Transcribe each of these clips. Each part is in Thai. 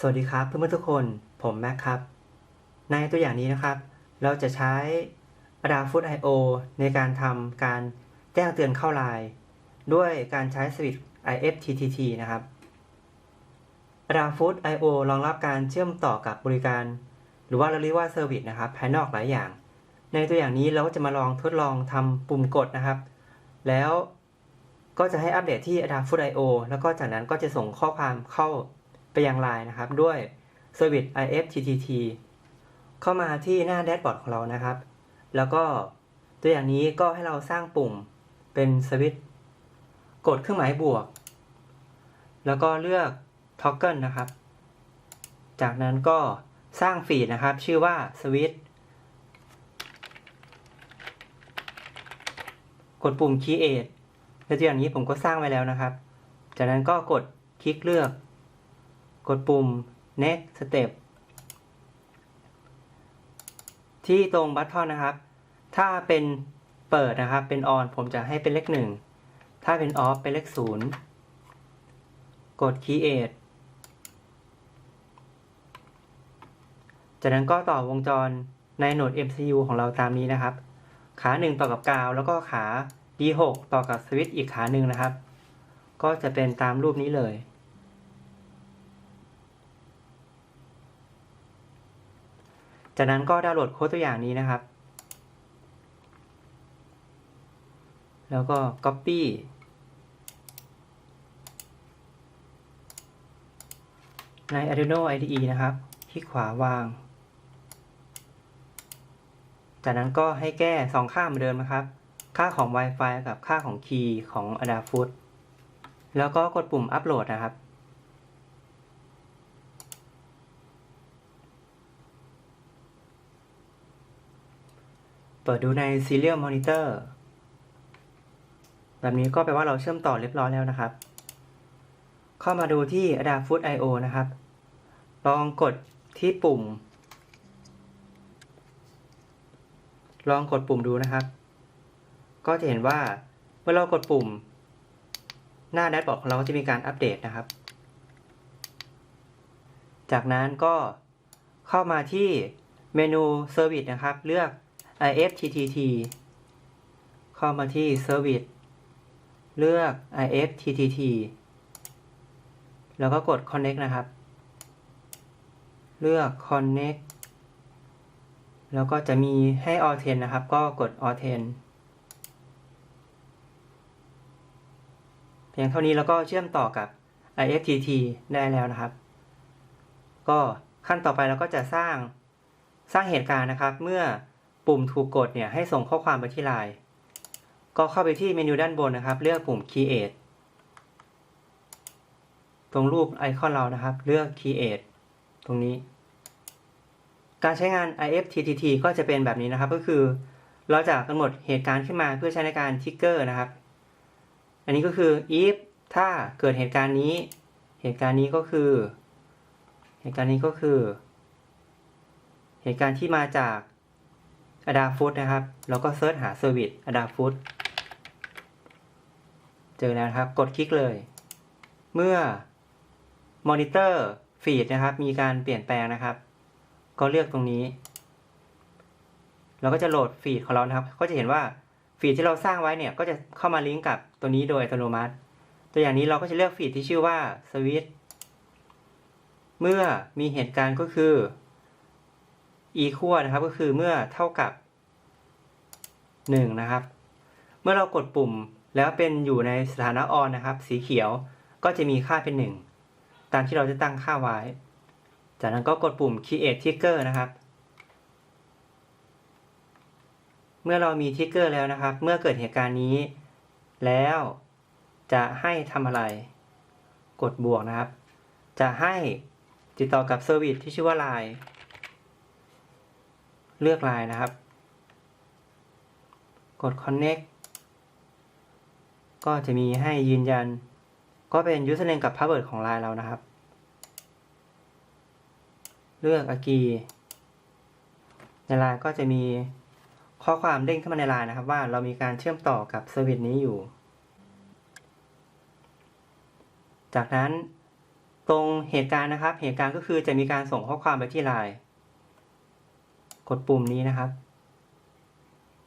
สวัสดีครับเพื่อนๆทุกคน ผมแม็กครับ ในตัวอย่างนี้นะครับ เราจะใช้ Adafruit IO ในการทำการแจ้งเตือนเข้าไลน์ด้วยการใช้สวิตช์ IFTTT นะครับ Adafruit IO รองรับการเชื่อมต่อกับบริการ หรือว่าเราเรียกว่าเซอร์วิสนะครับภายนอกหลายอย่าง ในตัวอย่างนี้เราก็จะมาลองทดลองทำปุ่มกดนะครับ แล้วก็จะให้อัปเดตที่ Adafruit IO แล้วก็จากนั้นก็จะส่งข้อความเข้า ไปยังไลน์นะครับ ด้วย Service IFTTT เข้ามาที่หน้าแดชบอร์ดของเรานะครับ แล้วก็ตัวอย่างนี้ก็ให้เราสร้างปุ่มเป็นสวิตช์กดเครื่องหมายบวก แล้วก็เลือก Toggle นะครับ จากนั้นก็สร้างฟีดนะครับ ชื่อว่าสวิตช์กดปุ่ม Create ในตัวอย่างนี้ผมก็สร้างไว้แล้วนะครับ จากนั้นก็กดคลิกเลือก กดปุ่ม next step ที่ตรงบัตทอนนะครับ ถ้าเป็นเปิดนะครับ เป็น on ผมจะให้เป็นเลขหนึ่ง ถ้าเป็น off เป็นเลขศูนย์กด create จากนั้นก็ต่อวงจรในโหนด MCU ของเราตามนี้นะครับ ขาหนึ่งต่อกับกาว แล้วก็ขา D6 ต่อกับสวิตช์อีกขาหนึ่งนะครับ ก็จะเป็นตามรูปนี้เลย จากนั้นก็ดาวน์โหลดโค้ดตัวอย่างนี้นะครับ แล้วก็ Copy ใน Arduino IDE นะครับคลิกขวาวาง จากนั้นก็ให้แก้สองค่าเหมือนเดิมนะครับ ค่าของ Wi-Fi กับค่าของคีย์ของ Adafruit แล้วก็กดปุ่มอัปโหลดนะครับ เปิดดูใน Serial Monitor แบบนี้ก็แปลว่าเราเชื่อมต่อเรียบร้อยแล้วนะครับ เข้ามาดูที่ Adafruit IO นะครับ ลองกดที่ปุ่ม ลองกดปุ่มดูนะครับ ก็จะเห็นว่าเมื่อเรากดปุ่ม หน้าแดชบอร์ดของเราก็จะมีการอัปเดตนะครับ จากนั้นก็เข้ามาที่เมนู Service นะครับ เลือก IFTTT เข้ามาที่ Service เลือก IFTTT แล้วก็กด Connect นะครับ เลือก Connect แล้วก็จะมีให้ All 10 นะครับ ก็กด All 10เพียงเท่านี้แล้วก็เชื่อมต่อกับ IFTT ได้แล้วนะครับ ก็ขั้นต่อไปเราก็จะสร้างสร้างเหตุการณ์นะครับเมื่อ ปุ่มถูกกดเนี่ยให้ส่งข้อความไปที่ไลน์ก็เข้าไปที่เมนูด้านบนนะครับ เลือกปุ่ม Create ตรงรูปไอคอนเรานะครับ เลือก Create ตรงนี้ การใช้งาน IFTTT ก็จะเป็นแบบนี้นะครับ ก็คือ เราจะกำหนดเหตุการณ์ขึ้นมาเพื่อใช้ในการทิกเกอร์นะครับ อันนี้ก็คือ if ถ้าเกิดเหตุการณ์นี้ เหตุการณ์นี้ก็คือ เหตุการณ์นี้ก็คือ เหตุการณ์ที่มาจาก Adafruit นะครับ แล้วก็เซิร์ชหา Service Adafruit เจอแล้วครับ กดคลิกเลย เมื่อ Monitor Feed นะครับ มีการเปลี่ยนแปลงนะครับ ก็เลือกตรงนี้ เราก็จะโหลดฟีดของเรานะครับ ก็จะเห็นว่าฟีดที่เราสร้างไว้เนี่ย ก็จะเข้ามาลิงก์กับตัวนี้โดยอัตโนมัติ ตัวอย่างนี้เราก็จะเลือกฟีดที่ชื่อว่า Switch เมื่อมีเหตุการณ์ก็คือ equal นะครับก็คือเมื่อเท่ากับ 1 นะครับ เมื่อเรากดปุ่มแล้วเป็นอยู่ในสถานะ on นะครับ สีเขียวก็จะมีค่าเป็น 1 ตามที่เราจะตั้งค่าไว้ จากนั้นก็กดปุ่ม create trigger นะครับ เมื่อเรามีทริกเกอร์แล้วนะครับ เมื่อเกิดเหตุการณ์นี้ แล้วจะให้ทำอะไร กดบวกนะครับ จะให้ติดต่อกับเซอร์วิสที่ชื่อว่า Line เลือก Line นะครับ กด Connect ก็จะมีให้ยืนยัน ก็เป็น username กับ password ของ Line เรานะครับ เลือก Agree ใน Line ก็จะมีข้อความเด้งขึ้นมาใน Line นะครับว่าเรามีการเชื่อมต่อกับเซอร์วิสนี้อยู่ จากนั้นตรงเหตุการณ์นะครับ เหตุการณ์ก็คือจะมีการส่งข้อความไปที่ไลน์ กดปุ่มนี้นะครับ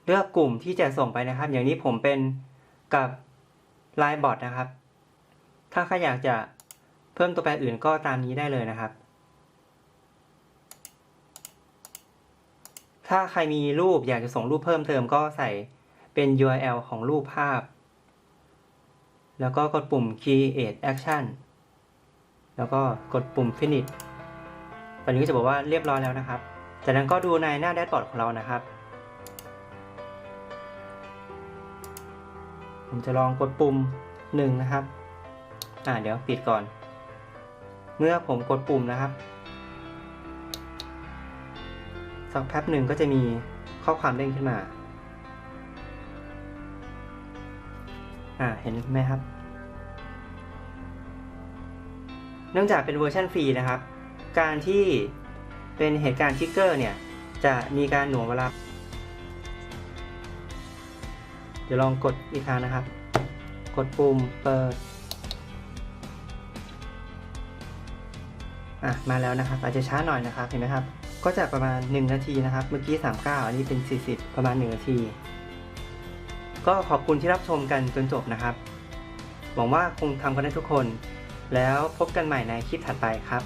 เลือกกลุ่มที่จะส่งไปนะครับ อย่างนี้ผมเป็นกับ Line Bot นะครับ ถ้าใครอยากจะเพิ่มตัวแปรอื่นก็ตามนี้ได้เลยนะครับ ถ้าใครมีรูปอยากจะส่งรูปเพิ่มเติมก็ใส่เป็น URL ของรูปภาพ แล้วก็กดปุ่ม Create Action แล้วก็กดปุ่ม Finish ตอนนี้ก็จะบอกว่าเรียบร้อยแล้วนะครับ จากนั้นก็ดูในหน้าแดชบอร์ดของเรานะครับ ผมจะลองกดปุ่ม1นะครับ อ่าเดี๋ยวปิดก่อน เมื่อผมกดปุ่มนะครับ สักแป๊บหนึ่งก็จะมีข้อความเด้งขึ้นมา อ่าเห็นไหมครับ เนื่องจากเป็นเวอร์ชันฟรีนะครับ การที่ เป็นเหตุการณ์ทิกเกอร์เนี่ย จะมีการหน่วงเวลา เดี๋ยวลองกดอีกครั้งนะครับ กดปุ่มเปิด อะ มาแล้วนะครับ อาจจะช้าหน่อยนะครับ เห็นไหมครับ ก็จะประมาณ 1 นาทีนะครับ เมื่อกี้ 39 อันนี้เป็น 40 ประมาณ 1 นาที ก็ขอบคุณที่รับชมกันจนจบนะครับ หวังว่าคงทำกันได้ทุกคน แล้วพบกันใหม่ในคลิปถัดไปครับ